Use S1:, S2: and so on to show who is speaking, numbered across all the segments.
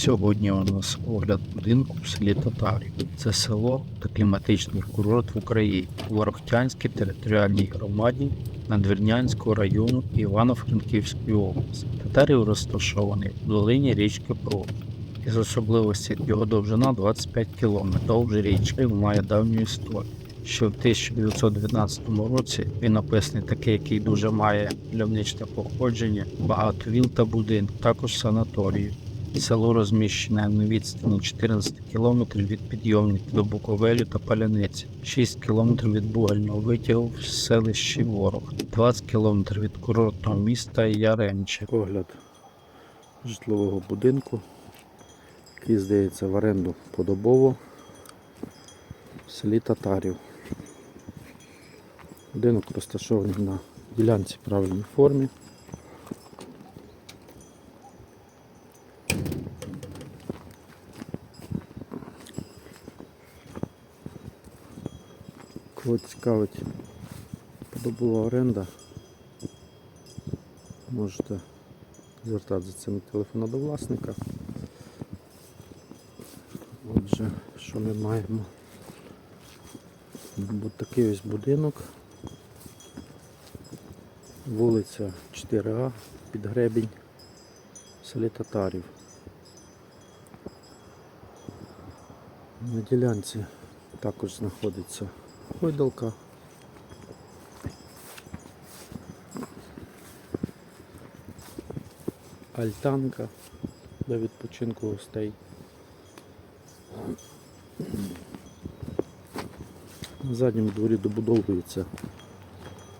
S1: Сьогодні у нас огляд будинку в селі Татарів. Це село та кліматичний курорт в Україні у Ворохтянській територіальній громаді Надвірнянського району Івано-Франківської області. Татарів розташований в долині річки Прут. Із особливості його довжина 25 км. Довж річки має давню історію. Що в 1919 році він описаний такий, який дуже має мальовничне походження, багато віл та будинків, також санаторію. Село розміщене на відстані 14 км від підйомників до Буковелю та Паляниці, 6 км від бугального витягу в селищі Ворог, 20 км від курортного міста Яремче.
S2: Огляд житлового будинку, який здається в оренду подобово в селі Татарів. Будинок розташований на ділянці правильній формі. Кого цікавить подобова оренда, можете звертатися цим телефона до власника. Отже, що ми маємо? Ось такий ось будинок. Вулиця 4А під гребінь в селі Татарів. На ділянці також знаходиться гойдалка. альтанка для відпочинку гостей. На задньому дворі добудовується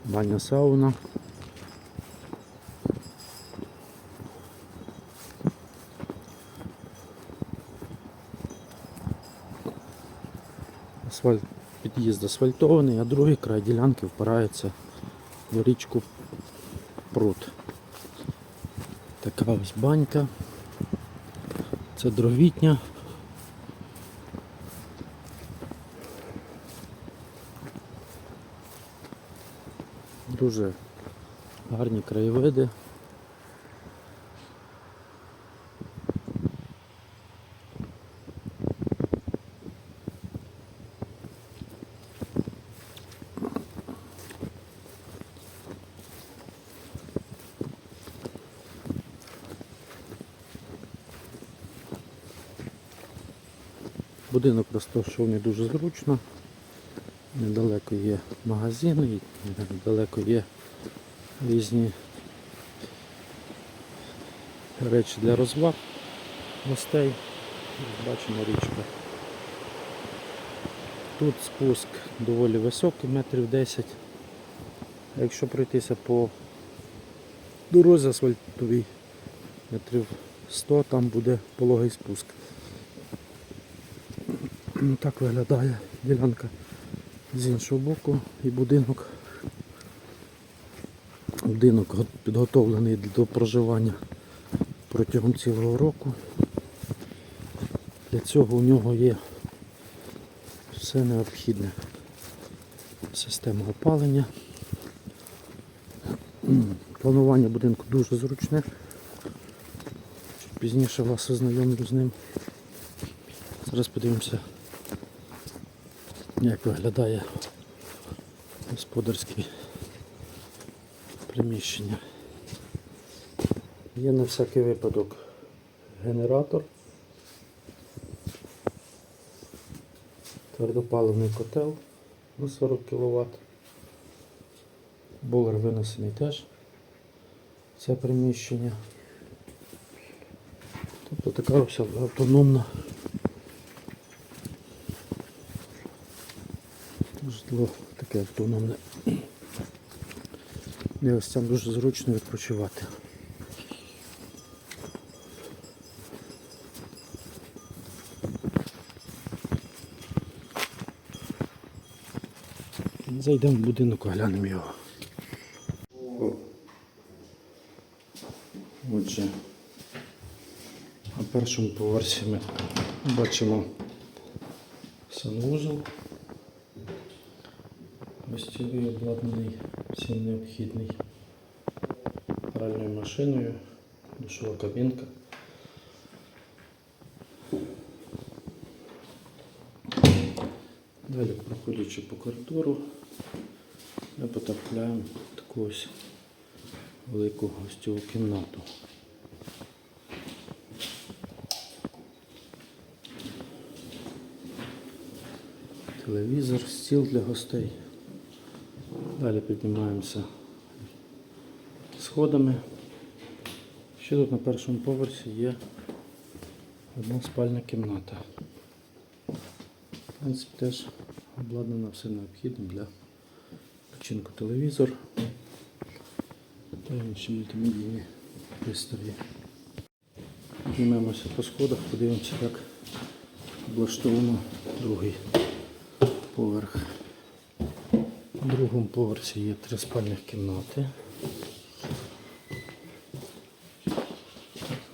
S2: баня сауна. Асфальт, під'їзд асфальтований, а другий край ділянки впирається в річку Прут. Така ось банька. Це дровітня. Дуже гарні краєвиди. Будинок розташований дуже зручно. Недалеко є магазини, недалеко є різні речі для розваг гостей. Бачимо річка. Тут спуск доволі високий, метрів 10. А якщо пройтися по дорозі асфальтовій метрів 100, там буде пологий спуск. Ну, Так виглядає ділянка з іншого боку і будинок. Будинок підготовлений до проживання протягом цілого року. Для цього у нього є все необхідне. Система опалення. Планування будинку дуже зручне. Пізніше вас ознайомлю з ним. Зараз подивимося, як виглядає господарське приміщення. Є на всякий випадок генератор, твердопаливний котел на 40 кВт. Болер винесений теж це приміщення. Тобто така ось автономна житло таке автономне. І ось там дуже зручно відпочивати. Зайдемо в будинок, оглянемо його. Отже, на першому поверсі ми бачимо санвузол. Мистєвий обладнаний всім необхідний пральною машиною, душова кабінка. Далі, проходячи по коридору, ми потрапляємо в таку ось велику гостьову кімнату. Телевізор, стіл для гостей. Далі піднімаємося сходами. Ще тут на першому поверсі є одна спальна кімната. В принципі, теж обладнано все необхідне для починку телевізор та інші мультимедійні пристрої. Піднімемося по сходах, подивимося, як облаштовано другий поверх. На другому поверсі є три спальних кімнати.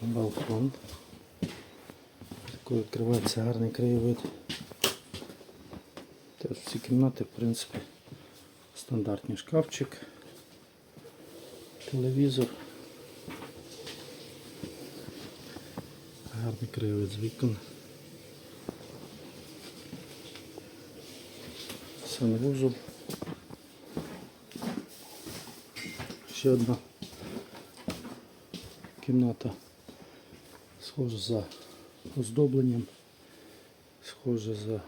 S2: Балкон. Такий відкривається гарний краєвид. Теж всі кімнати, в принципі, стандартний шкафчик, телевізор. Гарний краєвид з вікон. Санвузол. Ще одна кімната схожа за оздобленням, схожа за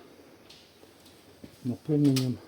S2: наповненням.